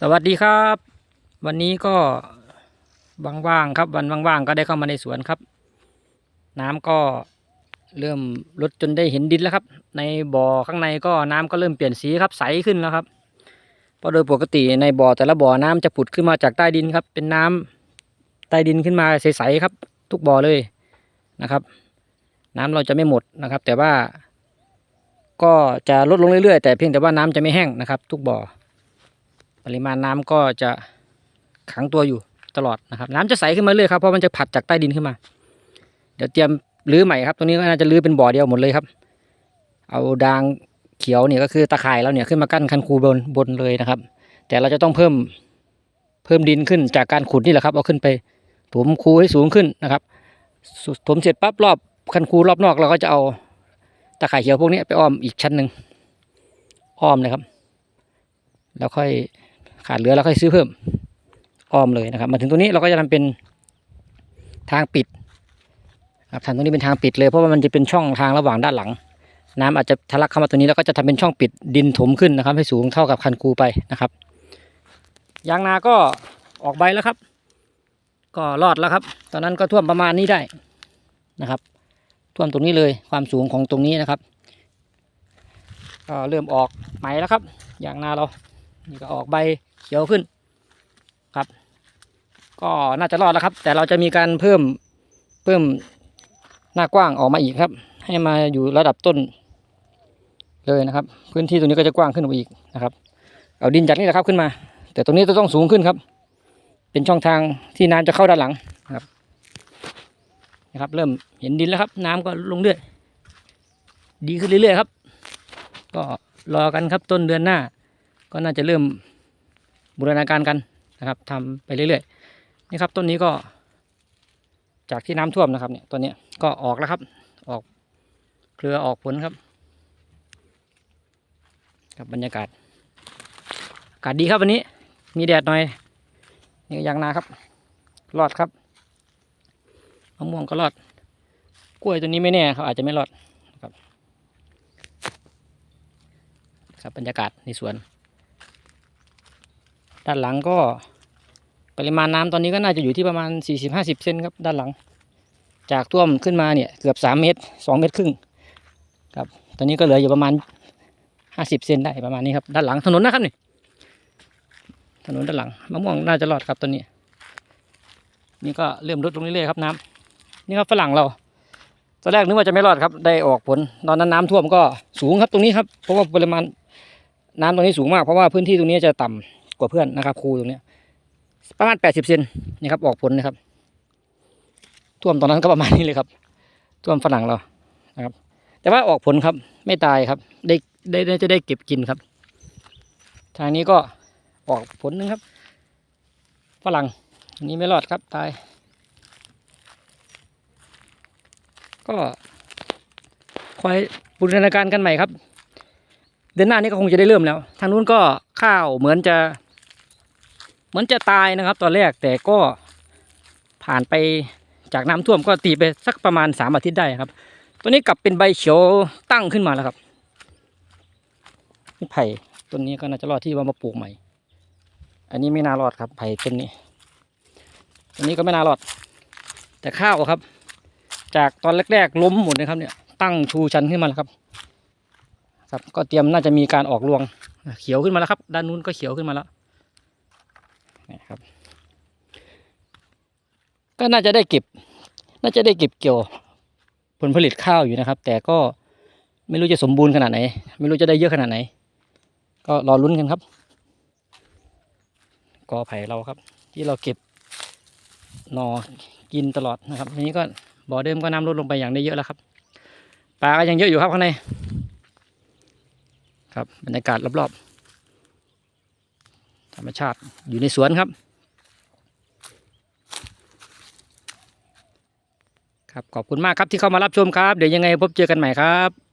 สวัสดีครับ วันนี้ก็ว่างๆครับ วันว่างๆก็ได้เข้ามาในสวนครับ น้ำก็เริ่มลดจนได้เห็นดินแล้วครับ ในบ่อข้างในก็น้ำก็เริ่มเปลี่ยนสีครับใสขึ้นแล้วครับเพราะโดยปกติในบ่อแต่ละบ่อน้ำจะผุดขึ้นมาจากใต้ดินครับ เป็นน้ำใต้ดินขึ้นมาใสๆครับ ทุกบ่อเลยนะครับ น้ำเราจะไม่หมดนะครับ แต่ว่าก็จะลดลงเรื่อยๆ แต่เพียงแต่ว่าน้ำจะไม่แห้งนะครับ ทุกบ่อ ปริมาณน้ำก็จะขังตัวอยู่ตลอดนะครับ น้ำจะใสขึ้นมาเรื่อยครับเพราะมันจะผัดจากใต้ดินขึ้นมา เดี๋ยวเตรียมรื้อใหม่ครับตรงนี้ก็น่าจะรื้อเป็นบ่อเดียวหมดเลยครับ เอาดางเขียวเนี่ยก็คือตะข่ายแล้วเนี่ยขึ้นมากั้นคันคูบนบนเลยนะครับ แต่เราจะต้องเพิ่มเพิ่มดินขึ้นจากการขุดนี่แหละครับเอาขึ้นไปถมคูให้สูงขึ้นนะครับถมเสร็จปั๊บรอบคันคูรอบนอกเราก็จะเอาตะข่ายเขียวพวกนี้ไปอ้อมอีกชั้นหนึ่งอ้อมเลยครับ แล้วค่อย ขาดเหลือแล้วค่อยซื้อเพิ่มอ้อมเลยนะครับ มาถึงตรงนี้เราก็จะทำเป็นทางปิดครับทางตรงนี้เป็นทางปิดเลยเพราะว่ามันจะเป็นช่องทางระหว่างด้านหลัง น้ำอาจจะทะลักเข้ามาตรงนี้แล้วก็จะทำเป็นช่องปิดดินถมขึ้นนะครับ ให้สูงเท่ากับคันคูไปนะครับยางนาก็ออกใบแล้วครับ ก็รอดแล้วครับ ตอนนั้นก็ท่วมประมาณนี้ได้นะครับ ท่วมตรงนี้เลยความสูงของตรงนี้นะครับก็เริ่มออกใหมแล้วครับยางนาเรา นี่ก็ออกใบเขียวขึ้นครับ ก็น่าจะรอดแล้วครับ แต่เราจะมีการเพิ่มเพิ่มหน้ากว้างออกมาอีกครับ ให้มาอยู่ระดับต้นเลยนะครับ พื้นที่ตรงนี้ก็จะกว้างขึ้นไปอีกนะครับ เอาดินจากนี่แหละครับขึ้นมา แต่ตรงนี้จะต้องสูงขึ้นครับ เป็นช่องทางที่น้ำจะเข้าด้านหลังนะครับนะครับ เริ่มเห็นดินแล้วครับ น้ำก็ลงเรื่อยดีขึ้นเรื่อยๆครับ ก็รอกันครับต้นเดือนหน้า ก็น่าจะเริ่มบูรณาการกันนะครับทำไปเรื่อยๆนี่ครับต้นนี้ก็จากที่น้ำท่วมนะครับเนี่ยต้นนี้ก็ออกแล้วครับ ออกเครือออกผลครับ กับบรรยากาศอากาศดีครับวันนี้ มีแดดหน่อยนี่ยางนาครับ รอดครับมะม่วงก็รอด กล้วยตัวนี้ไม่แน่เขาอาจจะไม่รอดครับ ครับบรรยากาศในสวน ด้านหลังก็ปริมาณน้ำตอนนี้ก็น่าจะอยู่ที่ประมาณ 40-50 เซนครับด้านหลัง จากท่วมขึ้นมาเนี่ยเกือบ 3 เมตร 2 เมตรครึ่งครับตอนนี้ก็เหลืออยู่ประมาณ 50 เซนได้ประมาณนี้ครับด้านหลังถนนนะครับนี่ถนนด้านหลังมะม่วงน่าจะรอดครับตอนนี้ นี่ก็เริ่มลดลงเรื่อยๆครับน้ำนี่ครับฝรั่งเราตอนแรกนึกว่าจะไม่รอดครับได้ออกผลตอนนั้นน้ำท่วมก็สูงครับตรงนี้ครับเพราะว่าปริมาณน้ำตรงนี้สูงมากเพราะว่าพื้นที่ตรงนี้จะต่ำ กว่าเพื่อนนะครับครูตรงนี้ประมาณแปดสิบเซนนี่ครับออกผลนะครับ ท่วมตอนนั้นก็ประมาณนี้เลยครับ ท่วมฝรั่งเรานะครับ แต่ว่าออกผลครับไม่ตายครับ ได้ได้จะได้เก็บกินครับ ทางนี้ก็ออกผลหนึงครับฝรั่งอันนี้ไม่รอดครับตาย ก็คอยบูรณาการกันใหม่ครับ เดือนหน้านี้ก็คงจะได้เริ่มแล้ว ทางนู้นก็ข้าวเหมือนจะ เหมือนจะตายนะครับ ตอนแรกแต่ก็ผ่านไปจากน้ำท่วมก็ตีไปสักประมาณสามอาทิตย์ได้ครับ ตัวนี้กลับเป็นใบเขียวตั้งขึ้นมาแล้วครับนี่ไผ่ต้นนี้ก็น่าจะรอดที่ว่ามาปลูกใหม่ อันนี้ไม่น่ารอดครับไผ่ต้นนี้ต้นนี้ก็ไม่น่ารอด แต่ข้าวครับ จากตอนแรกๆล้มหมดเลยครับเนี่ย ตั้งชูชันขึ้นมาแล้วครับ ครับ ก็เตรียมน่าจะมีการออกรวงเขียวขึ้นมาแล้วครับ ด้านนู้นก็เขียวขึ้นมาแล้ว นะครับ ก็น่าจะได้เก็บ น่าจะได้เก็บเกี่ยว ผลผลิตข้าวอยู่นะครับ แต่ก็ไม่รู้จะสมบูรณ์ขนาดไหน ไม่รู้จะได้เยอะขนาดไหน ก็รอลุ้นกันครับ กอไผ่เราครับ ที่เราเก็บนอกินตลอดนะครับอันนี้ก็บ่อเดิมก็น้ำลดลงไปอย่างได้เยอะแล้วครับปลาก็ยังเยอะอยู่ครับข้างในครับบรรยากาศรอบๆ ธรรมชาติอยู่ในสวนครับ ครับขอบคุณมากครับที่เข้ามารับชมครับ เดี๋ยวยังไงพบเจอกันใหม่ครับ